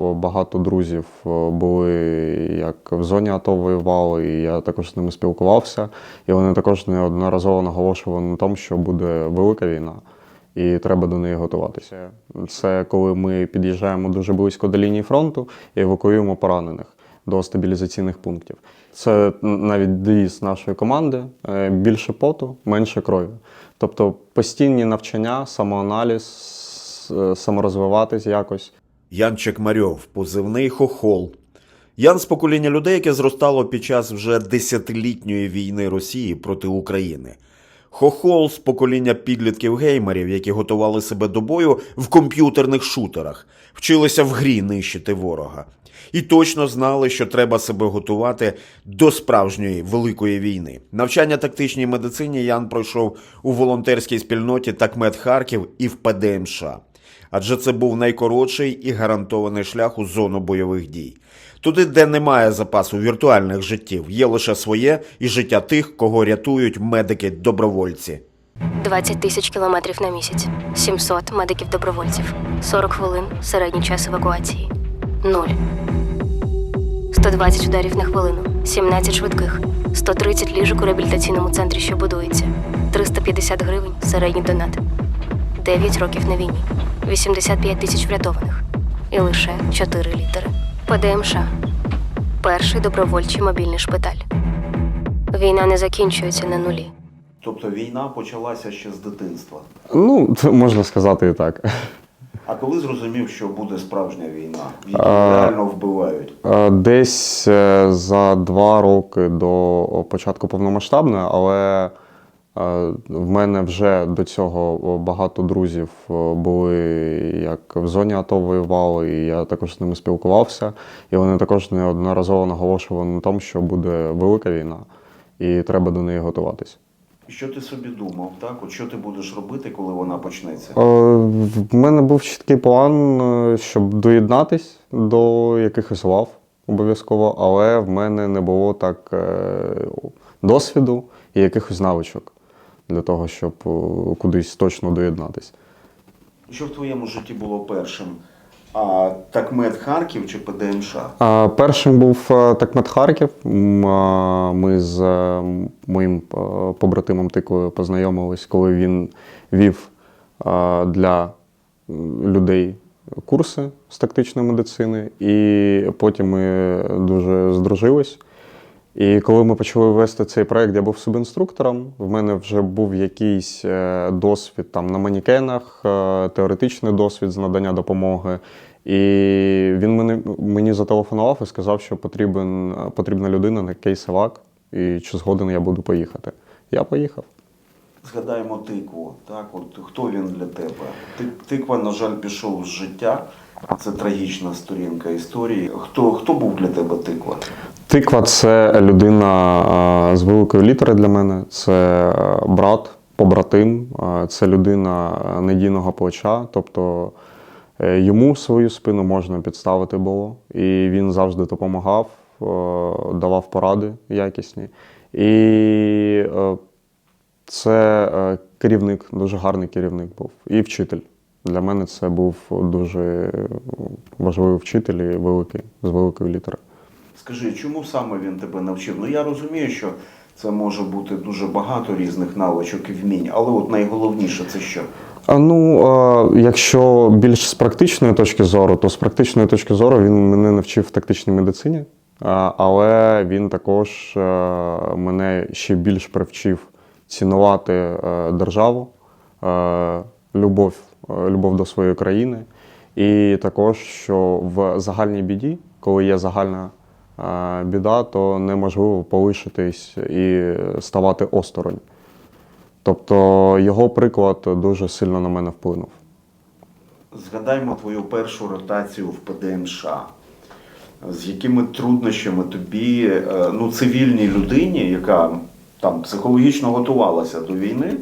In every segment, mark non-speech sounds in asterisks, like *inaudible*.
Багато друзів е, були як в зоні АТО воювали, і я також з ними спілкувався. І вони також неодноразово наголошували на тому, що буде велика війна, і треба до неї готуватися. Це коли ми під'їжджаємо дуже близько до лінії фронту і евакуюємо поранених до стабілізаційних пунктів. Це навіть девіз нашої команди: е, більше поту, менше крові. Тобто постійні навчання, самоаналіз, е, саморозвиватись якось. Ян Чекмарьов, позивний хохол. Ян з покоління людей, яке зростало під час вже десятилітньої війни Росії проти України. Хохол з покоління підлітків геймерів, які готували себе до бою в комп'ютерних шутерах, вчилися в грі нищити ворога. І точно знали, що треба себе готувати до справжньої великої війни. Навчання тактичній медицині Ян пройшов у волонтерській спільноті Такмет Харків і в ПДМШ адже це був найкоротший і гарантований шлях у зону бойових дій. Туди, де немає запасу віртуальних життів, є лише своє і життя тих, кого рятують медики-добровольці. 20 тисяч кілометрів на місяць, 700 медиків-добровольців, 40 хвилин середній час евакуації. Нуль. 120 ударів на хвилину, 17 швидких, 130 ліжок у реабілітаційному центрі, що будується, 350 гривень середній донат. 9 років на війні, 85 тисяч врятованих і лише 4 літери. ПДМШ. Перший добровольчий мобільний шпиталь. Війна не закінчується на нулі. Тобто війна почалася ще з дитинства. Ну, це можна сказати і так. А коли зрозумів, що буде справжня війна, в якій реально вбивають? Десь е, за два роки до початку повномасштабної, але в мене вже до цього багато друзів були як в зоні АТО воювали, і я також з ними спілкувався. І вони також неодноразово наголошували на тому, що буде велика війна, і треба до неї готуватись. Що ти собі думав, так? От що ти будеш робити, коли вона почнеться? Е, В мене був чіткий план, е, щоб доєднатись до якихось лав обов'язково, але в мене не було так е, досвіду і якихось навичок для того, щоб е, кудись точно доєднатись. Що в твоєму житті було першим? А Такмет Харків чи ПДМШ? А, Першим був е, Такмет Харків. Ми з е, моїм побратимом Тикою познайомились, коли він вів для людей курси з тактичної медицини, і потім ми дуже здружились. І коли ми почали вести цей проект, я був субінструктором. В мене вже був якийсь е, досвід там на манікенах, е, теоретичний досвід з надання допомоги. І він мені, мені зателефонував і сказав, що потрібен, потрібна людина на кейсовак, і чи згоден я буду поїхати. Я поїхав. Згадаємо тикву. Так, от хто він для тебе? Тиква, на жаль, пішов з життя. Це трагічна сторінка історії. Хто, хто був для тебе тиква? Тиква це людина з великої літери для мене. Це брат, побратим, це людина надійного плеча. Тобто е, йому свою спину можна підставити було. І він завжди допомагав, е, давав поради якісні. І е, це е, керівник, дуже гарний керівник був. І вчитель. Для мене це був дуже важливий вчитель і великий, з великої літери. Скажи, чому саме він тебе навчив? Ну я розумію, що це може бути дуже багато різних навичок і вмінь, але от найголовніше це що? А, Ну, а, якщо більш з практичної точки зору, то з практичної точки зору він мене навчив в тактичній медицині, а, але він також е, мене ще більш привчив цінувати е, державу, е, любов, е, любов до своєї країни. І також, що в загальній біді, коли є загальна біда, то неможливо полишитись і ставати осторонь. Тобто його приклад дуже сильно на мене вплинув. Згадаймо твою першу ротацію в ПДМШ. З якими труднощами тобі, ну, цивільній людині, яка там психологічно готувалася до війни,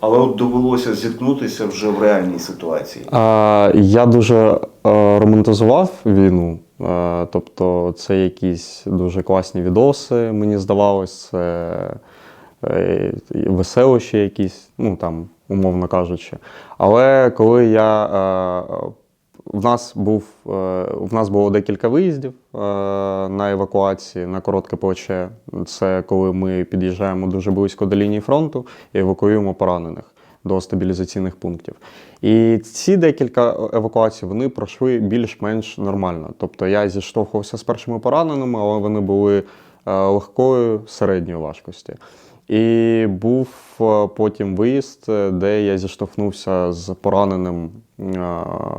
але от довелося зіткнутися вже в реальній ситуації. А, я дуже е, романтизував війну. Е, тобто, це якісь дуже класні відоси, мені здавалось, це е, веселощі якісь, ну там, умовно кажучи. Але коли я е, в нас був е, в нас було декілька виїздів е, на евакуації на коротке плече. Це коли ми під'їжджаємо дуже близько до лінії фронту і евакуюємо поранених до стабілізаційних пунктів. І ці декілька евакуацій вони пройшли більш-менш нормально. Тобто я зіштовхувався з першими пораненими, але вони були е, легкої середньої важкості. І був е, потім виїзд, е, де я зіштовхнувся з пораненим е,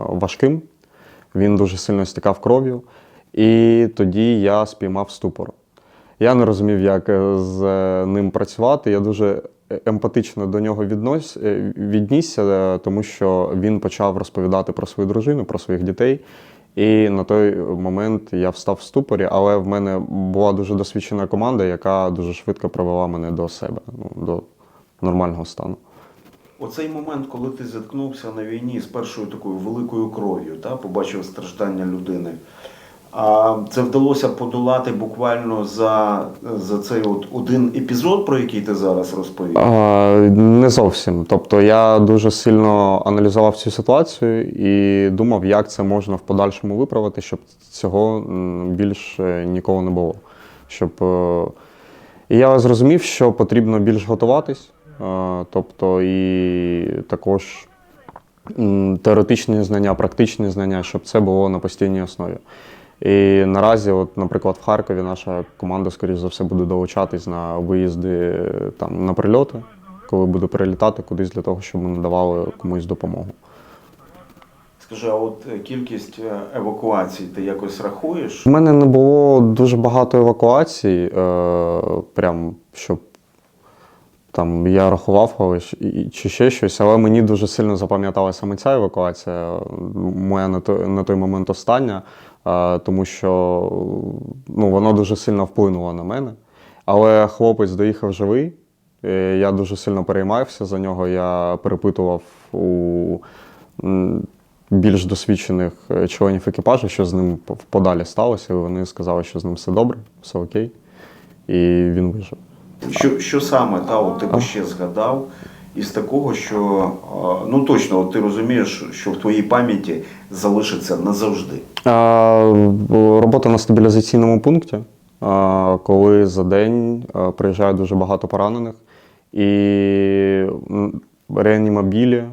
важким. Він дуже сильно стікав кров'ю. І тоді я спіймав ступор. Я не розумів, як з ним працювати. Я дуже емпатично до нього віднос, віднісся, тому що він почав розповідати про свою дружину, про своїх дітей. І на той момент я встав в ступорі, але в мене була дуже досвідчена команда, яка дуже швидко привела мене до себе, ну, до нормального стану. Оцей момент, коли ти зіткнувся на війні з першою такою великою кров'ю, та, побачив страждання людини. А це вдалося подолати буквально за, за цей от один епізод, про який ти зараз розповів. А, не зовсім. Тобто я дуже сильно аналізував цю ситуацію і думав, як це можна в подальшому виправити, щоб цього більше ніколи не було. Щоб, е, і я зрозумів, що потрібно більш готуватись, е, тобто і також теоретичні знання, практичні знання, щоб це було на постійній основі. І наразі, от, наприклад, в Харкові наша команда, скоріш за все, буде долучатись на виїзди е, там, на прильоти, коли буде прилітати кудись для того, щоб ми надавали комусь допомогу. Скажи, а от е, кількість е, евакуацій ти якось рахуєш? У мене не було дуже багато евакуацій, е, прям щоб там я рахував і- чи ще щось, але мені дуже сильно запам'яталася саме ця евакуація, моя на той, на той момент остання, тому що ну, воно дуже сильно вплинуло на мене. Але хлопець доїхав живий. е, Я дуже сильно переймався за нього. Я перепитував у більш досвідчених е, членів екіпажу, що з ним подалі сталося. І вони сказали, що з ним все добре, все окей. І він вижив. Що, що саме та, от, ти би ще згадав із такого, що ну точно ти розумієш, що в твоїй пам'яті залишиться назавжди. А, Робота на стабілізаційному пункті, а, коли за день приїжджає дуже багато поранених, і реанімобілі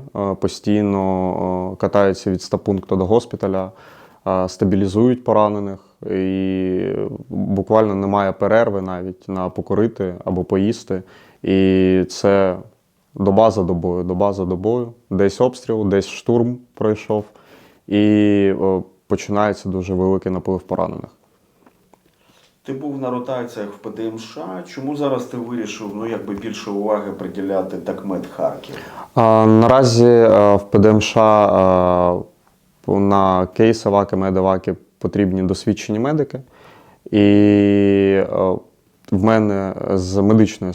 постійно катаються від стаб-пункту до госпіталя, стабілізують поранених, і буквально немає перерви навіть на покорити або поїсти. І це доба за добою, доба за добою, десь обстріл, десь штурм пройшов, і о, починається дуже великий наплив поранених. Ти був на ротаціях в ПДМШ. Чому зараз ти вирішив ну, якби більше уваги приділяти такмет Харків? А, наразі е, в ПДМШ е, на кейси ваки, медиваки потрібні досвідчені медики. І е, в мене з медичною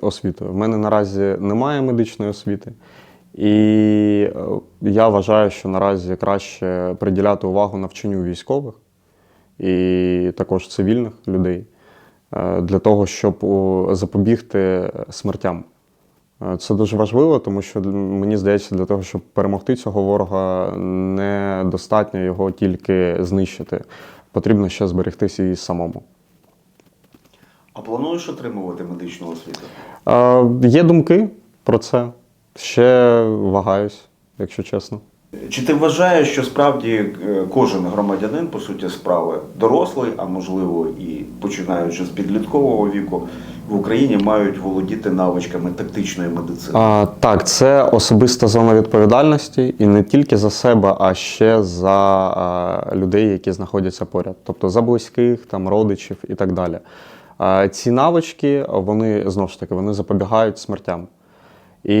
освітою. В мене наразі немає медичної освіти. І е, я вважаю, що наразі краще приділяти увагу навчанню військових і також цивільних людей е, для того, щоб запобігти смертям. Е, Це дуже важливо, тому що мені здається, для того, щоб перемогти цього ворога, недостатньо його тільки знищити. Потрібно ще зберегтися і самому. А плануєш отримувати медичну освіту? Е, Є думки про це. Ще вагаюсь, якщо чесно. Чи ти вважаєш, що справді е, кожен громадянин, по суті справи, дорослий, а можливо і починаючи з підліткового віку, в Україні мають володіти навичками тактичної медицини? А, так, це особиста зона відповідальності і не тільки за себе, а ще за а, людей, які знаходяться поряд, тобто за близьких, там, родичів і так далі. Ці навички, вони знову ж таки вони запобігають смертям. І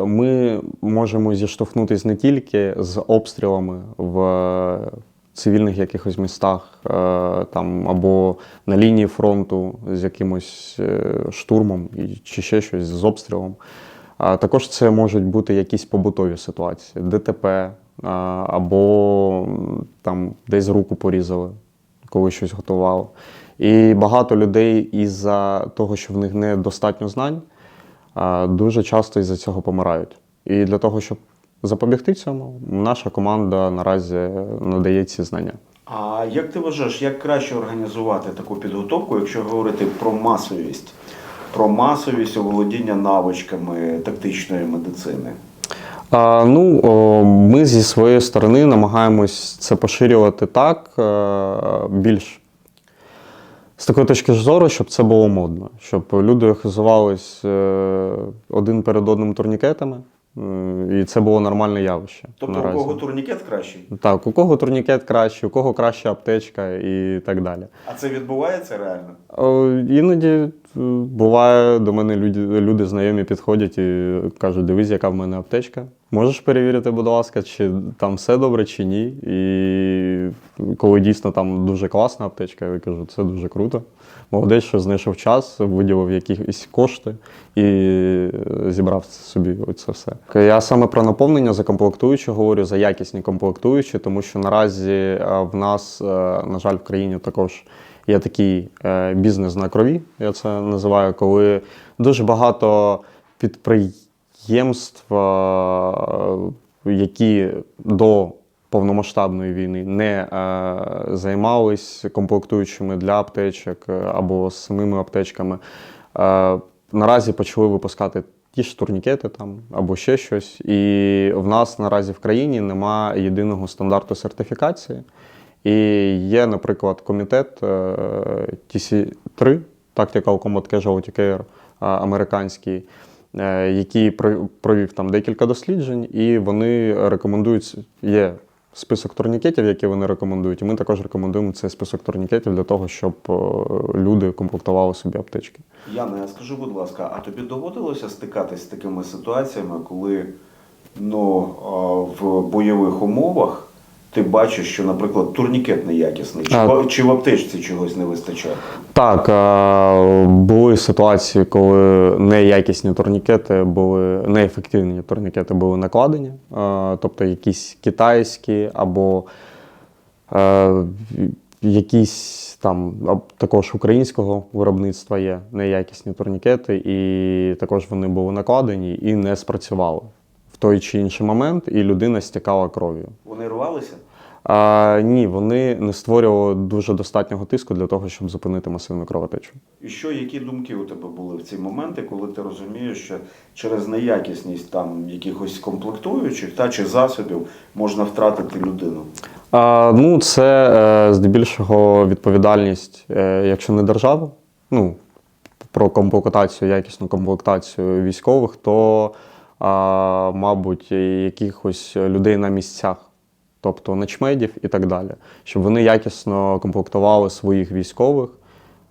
ми можемо зіштовхнутися не тільки з обстрілами в цивільних якихось містах е, там, або на лінії фронту з якимось е, штурмом чи ще щось з обстрілом. Також це можуть бути якісь побутові ситуації, ДТП або там десь руку порізали, коли щось готували. І багато людей із-за того, що в них недостатньо знань, дуже часто із-за цього помирають. І для того, щоб запобігти цьому, наша команда наразі надає ці знання. А як ти вважаєш, як краще організувати таку підготовку, якщо говорити про масовість? Про масовість оволодіння навичками тактичної медицини? А, ну, о, ми зі своєї сторони намагаємось це поширювати так е, більш з такої точки зору, щоб це було модно, щоб люди хизувались е, один перед одним турнікетами, і це було нормальне явище. Тобто наразі. у кого турнікет кращий? Так, у кого турнікет кращий, у кого краща аптечка і так далі. А це відбувається реально? О, Іноді е, буває, до мене люди, люди знайомі підходять і кажуть, дивись, яка в мене аптечка. Можеш перевірити, будь ласка, чи там все добре, чи ні. І коли дійсно там дуже класна аптечка, я кажу, це дуже круто. Молодець, що знайшов час, виділив якісь кошти і е, зібрав собі це все. Я саме про наповнення за комплектуючі говорю, за якісні комплектуючі, тому що наразі е, в нас, е, на жаль, в країні також є такий бізнес на крові, я це називаю, коли дуже багато підприємств, які до повномасштабної війни не е, займались комплектуючими для аптечок е, або самими аптечками, е, наразі почали випускати ті ж турнікети там або ще щось. І в нас наразі в країні немає єдиного стандарту сертифікації. І є, наприклад, комітет е, TC3, Tactical Combat Casualty Care е, американський, е, який про- провів там декілька досліджень, і вони рекомендують, є список турнікетів, які вони рекомендують. І ми також рекомендуємо цей список турнікетів для того, щоб е, люди комплектували собі аптечки. Яна, а скажи, будь ласка, а тобі доводилося стикатись з такими ситуаціями, коли ну, в бойових умовах ти бачиш, що, наприклад, турнікет неякісний, чи, А. в- чи в аптечці чогось не вистачає? Так, були ситуації, коли неякісні турнікети були, неефективні турнікети були накладені, тобто якісь китайські або е, якісь там також українського виробництва є неякісні турнікети, і також вони були накладені і не спрацювали в той чи інший момент, і людина стікала кров'ю. Вони рвалися? А, ні, вони не створювали дуже достатнього тиску для того, щоб зупинити масивну кровотечу. І що, які думки у тебе були в ці моменти, коли ти розумієш, що через неякісність там якихось комплектуючих та чи засобів можна втратити людину? А, ну, це е, здебільшого відповідальність, е, якщо не держава, ну, про комплектацію, якісну комплектацію військових, то, мабуть, якихось людей на місцях, тобто начмедів і так далі, щоб вони якісно комплектували своїх військових,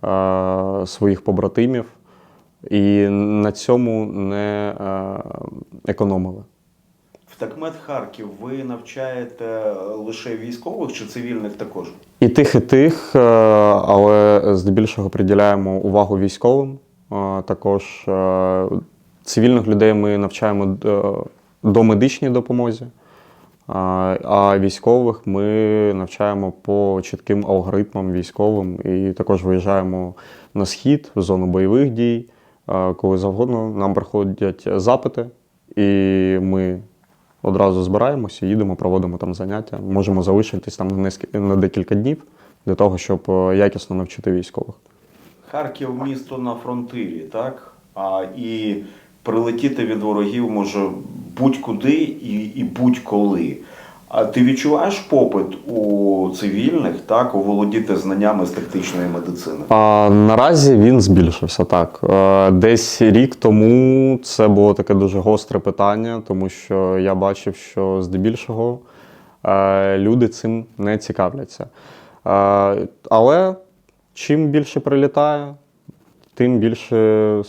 е, своїх побратимів і на цьому не е, економили. В Такмет Харків ви навчаєте лише військових чи цивільних також? І тих, і тих, е, але здебільшого приділяємо увагу військовим. Також цивільних людей ми навчаємо е, до медичній допомозі, а- військових ми навчаємо по чітким алгоритмам військовим і також виїжджаємо на схід, в зону бойових дій. Коли завгодно нам приходять запити, і ми одразу збираємося, їдемо, проводимо там заняття. Можемо залишитись там на, на декілька днів для того, щоб е, якісно навчити військових. Харків місто на фронтирі, так? А, і прилетіти від ворогів може будь-куди і, і будь-коли. А ти відчуваєш попит у цивільних, так, оволодіти знаннями з тактичної медицини? А наразі він збільшився так. Е, Десь рік тому це було таке дуже гостре питання, тому що я бачив, що здебільшого е, люди цим не цікавляться. Е, Але чим більше прилітає, тим більше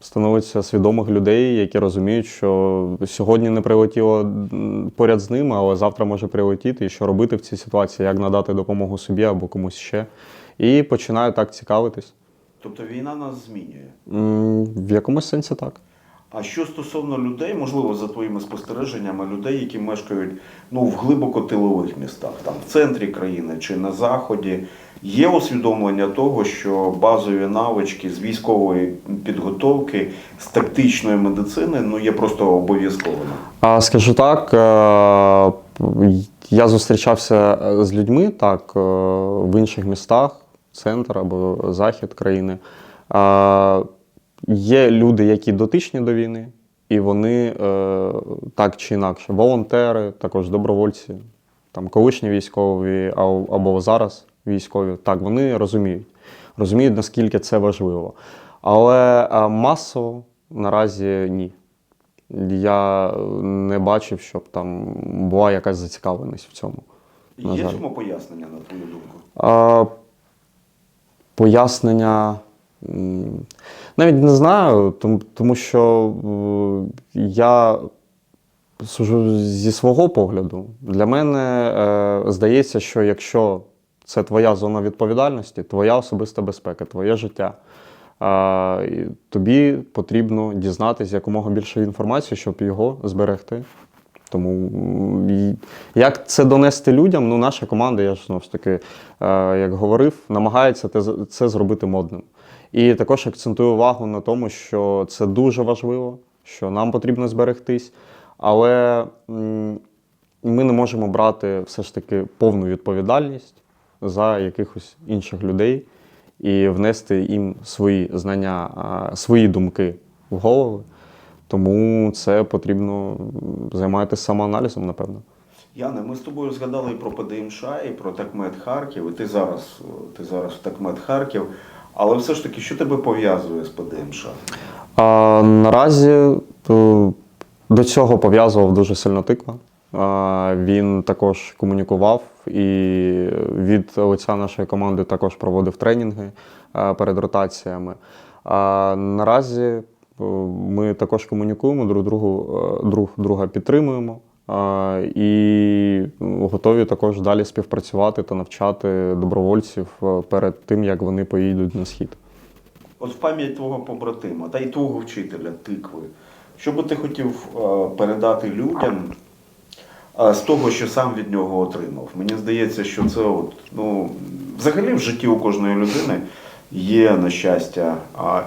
становиться свідомих людей, які розуміють, що сьогодні не прилетіло поряд з ними, але завтра може прилетіти, і що робити в цій ситуації, як надати допомогу собі або комусь ще. І починають так цікавитись. Тобто війна нас змінює. М, В якомусь сенсі так. А що стосовно людей, можливо, за твоїми спостереженнями, людей, які мешкають ну, в глибоко тилових містах, там в центрі країни чи на заході, Є усвідомлення того, що базові навички з військової підготовки, з тактичної медицини ну є просто обов'язковими. А скажу так, е, я зустрічався з людьми так, е, в інших містах, центр або захід країни. Е, Є люди, які дотичні до війни, і вони е, так чи інакше, волонтери, також добровольці, там колишні військові або зараз військові, так, вони розуміють, розуміють, наскільки це важливо. Але е, масово наразі ні. Я не бачив, щоб там була якась зацікавленість в цьому. Є цьому пояснення, на твою думку? А, пояснення. Навіть не знаю, тому, тому що е, я сужу зі свого погляду. Для мене е, здається, що якщо це твоя зона відповідальності, твоя особиста безпека, твоє життя. І тобі потрібно дізнатися якомога більше інформації, щоб його зберегти. Тому як це донести людям? Ну, наша команда, я ж знову ж таки, е, як говорив, намагається це зробити модним. І також акцентую увагу на тому, що це дуже важливо, що нам потрібно зберегтись, але ми не можемо брати все ж таки повну відповідальність за якихось інших людей і внести їм свої знання, свої думки в голови. Тому це потрібно займатися самоаналізом, напевно. Яне, ми з тобою згадали і про ПДМШ, і про Такмет Харків, і ти зараз, ти зараз в Такмет Харків. Але все ж таки, що тебе пов'язує з ПДМШ? А, наразі до цього пов'язував дуже сильно тиква. Він також комунікував і від лиця нашої команди також проводив тренінги перед ротаціями. А, наразі е, ми також комунікуємо, друг, другу, е, друг друга підтримуємо. І ну, готові також далі співпрацювати та навчати добровольців е, перед тим, як вони поїдуть на схід. От в пам'ять твого побратима та й твого вчителя тикви. Що би ти хотів е, передати людям е, з того, що сам від нього отримав? Мені здається, що це от, ну, взагалі в житті у кожної людини є, на щастя,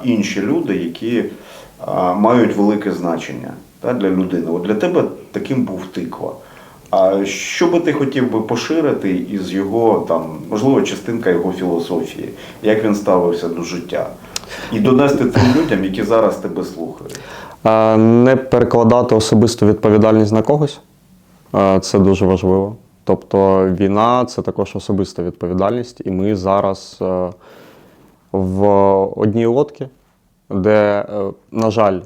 інші люди, які мають велике значення та, для людини. От для тебе таким був тиква. А що би ти хотів би поширити із його там, можливо, частинка його філософії, як він ставився до життя, і донести тим людям, які зараз тебе слухають. Не перекладати особисту відповідальність на когось. Це дуже важливо. Тобто війна це також особиста відповідальність, і ми зараз е, в одній лодці, де, е, на жаль,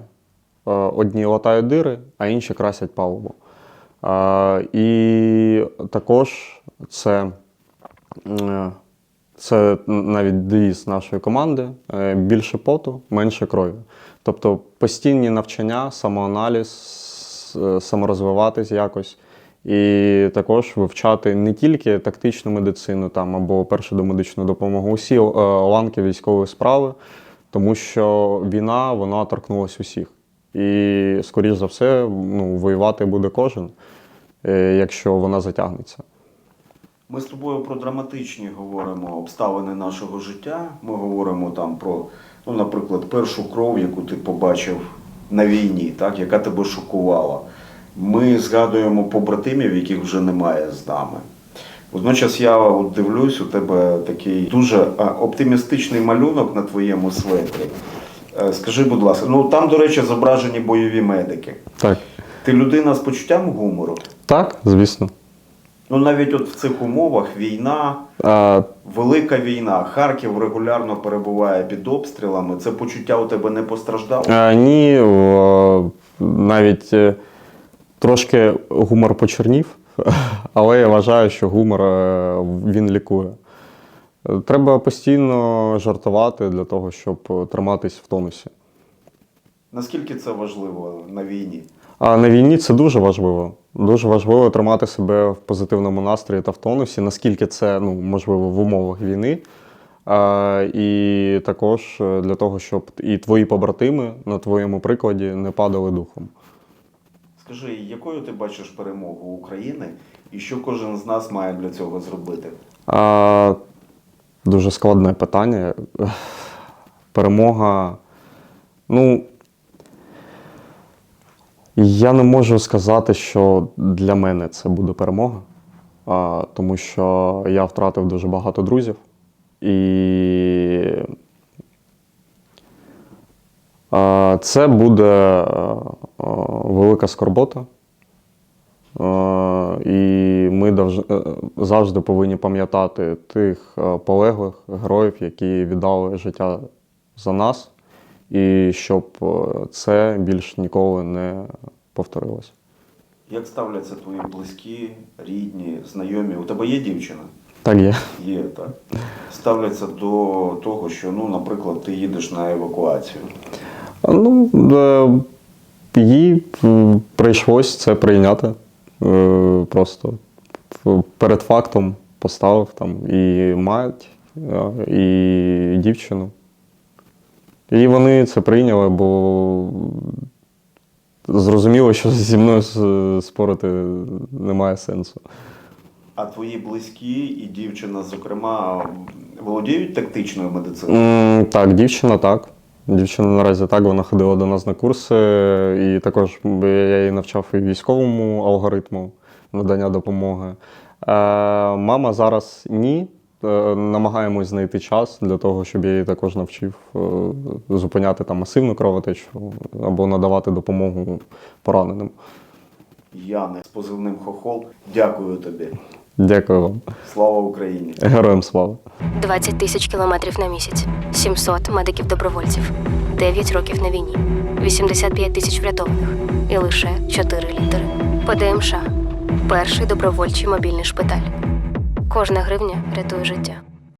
одні латають дири, а інші красять палубу. Е, І також це е, це навіть девіз нашої команди: е, більше поту, менше крові. Тобто постійні навчання, самоаналіз, саморозвиватись якось. І також вивчати не тільки тактичну медицину там, або першу домедичну допомогу, усі е, ланки військової справи, тому що війна вона торкнулася усіх. І, скоріш за все, ну, воювати буде кожен, е, якщо вона затягнеться. Ми з тобою про драматичні говоримо обставини нашого життя. Ми говоримо там про, ну, наприклад, першу кров, яку ти побачив на війні, так, яка тебе шокувала. Ми згадуємо побратимів, яких вже немає з нами. Водночас я от дивлюсь, у тебе такий дуже оптимістичний малюнок на твоєму светрі. Е, Скажи, будь ласка, ну там, до речі, зображені бойові медики. Так. Ти людина з почуттям гумору? Так, звісно. Ну навіть от в цих умовах війна, А, велика війна, Харків регулярно перебуває під обстрілами. Це почуття у тебе не постраждало? Е, Ні, о, навіть е, трошки гумор почернів, *laughs* але я вважаю, що гумор е, він лікує. Треба постійно жартувати для того, щоб триматись в тонусі. Наскільки це важливо на війні? А на війні це дуже важливо. Дуже важливо тримати себе в позитивному настрої та в тонусі, наскільки це ну, можливо в умовах війни. А, і також е, для того, щоб і твої побратими на твоєму прикладі не падали духом. Скажи, якою ти бачиш перемогу України і що кожен з нас має для цього зробити? А, Дуже складне питання. Перемога. Ну, я не можу сказати, що для мене це буде перемога, тому що я втратив дуже багато друзів. І це буде велика скорбота. Е, І ми е, завжди повинні пам'ятати тих е, полеглих героїв, які віддали життя за нас, і щоб це більш ніколи не повторилось. Як ставляться твої близькі, рідні, знайомі? У тебе є дівчина? Так є. Є, так. Ставляться до того, що, ну, наприклад, ти їдеш на евакуацію. Ну, їй прийшлось це прийняти. Е, Просто перед фактом поставив там і мать, е, і дівчину. І вони це прийняли, бо зрозуміло, що зі мною спорити немає сенсу. А твої близькі і дівчина, зокрема, володіють тактичною медициною? М, Так, дівчина так. Дівчина наразі так, вона ходила до нас на курси, і також я її навчав і військовому алгоритму надання допомоги. Е, мама зараз ні. Е, намагаємось знайти час для того, щоб я її також навчив е, зупиняти там масивну кровотечу або надавати допомогу пораненим. Яне з позивним Хохол. Дякую тобі. Дякую вам. Слава Україні! Героям слава! 20 тисяч кілометрів на місяць, 700 медиків-добровольців, 9 років на війні, 85 тисяч врятованих і лише 4 літери. ПДМШ – перший добровольчий мобільний шпиталь. Кожна гривня рятує життя.